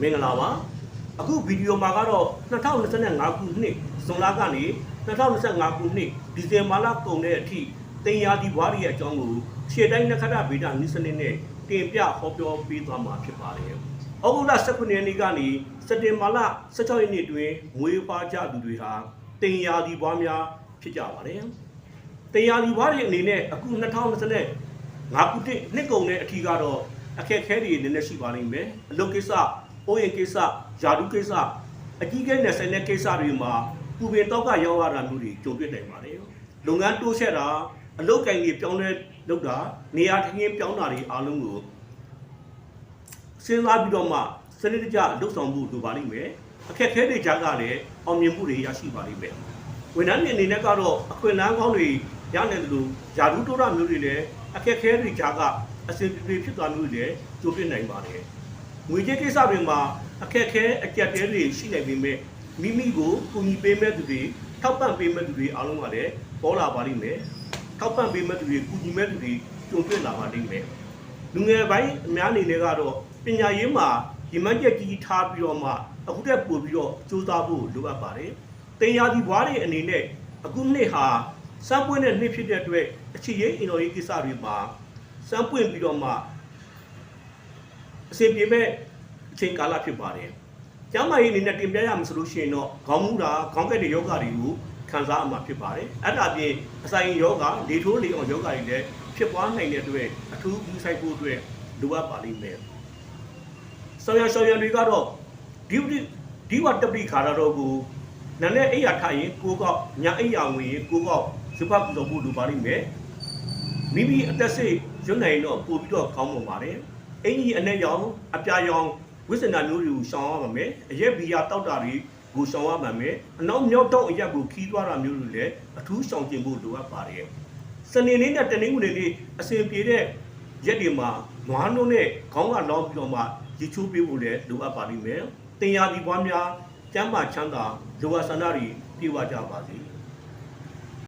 မင်္ဂလာပါအခုဗီဒီယိုမှာကတော့2025ခုနှစ်ဇွန်လကနေ2025ခုနှစ်ဒီဇင်ဘာလကုန်တဲ့အထိတင်ယာဒီဘွားရီရဲ့အကြောင်းကိုရှေ့တိုင်းနက္ခတ္တဗေဒနည်းစနစ်နဲ့တင်ပြဟောပြောပေးသွားမှာဖြစ်ပါတယ်။ဩဂုတ်လ19ရက်နေ့ကနေစက်တင်ဘာလ16ရက်နေ့တွင်မွေးဖွားကြသူတွေဟာတင်ယာဒီဘွားများဖြစ်ကြပါတယ်။တင်ယာဒီဘွားရီအနေနဲ့အခု2025ငါခုတစ်နှစ်ကုန်တဲ့အထိကတော့အခက်အခဲတွေနည်းနည်းရှိပါလိမ့်မယ်အလုပ်ကိစ္စ အိုးရင်ကိစ္စယာဒုကိစ္စအကြီးကဲနဲ့ဆိုင်တဲ့ကိစ္စတွေမှာပူပင်တော့ကရောက်ရတာမျိုးတွေကြုံတွေ့နိုင်ပါတယ်လုပ်ငန်းတိုးဆက်တာအလုပ်ကိုင်တွေပြောင်းလဲလုပ်တာနေရာထင်းပြောင်းတာတွေအားလုံးကိုစဉ်းစားပြီးတော့မှစနစ်တကျလုပ်ဆောင်မှုလိုပါလိမ့်မယ်အခက်အခဲတွေကြားကလည်းအောင်မြင်မှုတွေရရှိပါလိမ့်မယ်ဝန်ထမ်းတွေအနေနဲ့ကတော့အခွင့်အလမ်းကောင်းတွေရနိုင်တယ်လို့ယာဒုတိုးရမျိုးတွေလည်းအခက်အခဲတွေကြားကအစဉ်ပြေဖြစ်သွားမျိုးတွေလည်းကြုံတွေ့နိုင်ပါတယ် ငွေကြေးကိစ္စတွေမှာအခက်အခဲအကျက်တဲတွေရှိနိုင်ပေမဲ့မိမိကိုကူညီပေးမဲ့သူတွေထောက်ပံ့ပေးမဲ့သူတွေအားလုံးကလည်းပေါ်လာပါလိမ့်မယ်ထောက်ပံ့ပေးမဲ့သူတွေကူညီမဲ့သူတွေကြုံတွေ့လာပါလိမ့်မယ်လူငယ်ပိုင်းအများအနေနဲ့ကတော့ပညာရေးမှာရည်မှန်းချက်ကြီးထားပြီးတော့မှအခုတက်ပို့ပြီးတော့စူးစမ်းဖို့လိုအပ်ပါတယ်တင်ယာဒီဘွားတွေအနေနဲ့အခုနှစ်ဟာစမ်းပွင့်တဲ့နှစ်ဖြစ်တဲ့အတွက်အခြေရေးအင်တော်ရေးကိစ္စတွေမှာစမ်းပွင့်ပြီးတော့မှ အစီအပြေမဲ့အချိန်ကာလဖြစ်ပါတယ်။ကျမ်းမာရေးအနေနဲ့တင်ပြရမှာဆိုလို့ရှိရင်တော့ခေါင်းမူတာခေါင်းကက်တဲ့ယောဂတွေကိုခံစားအမှာဖြစ်ပါတယ်။အဲ့ဒါအပြင်အဆိုင်ယောဂလေထိုးလေအောင်ယောဂတွေလည်းဖြစ်ပွားနိုင်တဲ့အတွက်အထူးကူးဆိုင်ဖို့အတွက်လိုအပ်ပါလိမ့်မယ်။ဆောင်းရဆောင်းရတွေကတော့ဒီဝတိဒီဝတ္တပိခါရတော်ကိုနာနဲ့အိယာထားရင်ကိုကောက်ညာအိယာဝင်ရင်ကိုကောက်ဇုဖတ်ပူဇော်ဖို့လိုပါလိမ့်မယ်။မိမိအသက်စိတ်ရွတ်နိုင်တော့ပို့ပြီးတော့ကောင်းပါပါတယ်။ အင်ကြီးအနဲ့ရောင်အပြာရောင်ဝိစနာမျိုးတွေကိုရှောင်ရပါမယ်။အရက်ဘီယာတောက်တာတွေကိုရှောင်ရပါမယ်။အနောက်မြောက်တော့အရက်ကိုခီးသွားတာမျိုးတွေလည်းအထူးရှောင်ကျင်ဖို့လိုအပ်ပါတယ်။စနေနေ့နဲ့တနင်္ဂနွေနေ့အစဉ်ပြေတဲ့ရက်တွေမှာနွားနှုတ်နဲ့ခေါင်းကလောင်းပြီးတော့မှရေချိုးပေးဖို့လည်းလိုအပ်ပါလိမ့်မယ်။တင်ယာဒီပွားများကျမ်းမာချမ်းသာလိုအပ်ဆန္ဒတွေပြည့်ဝကြပါစေ။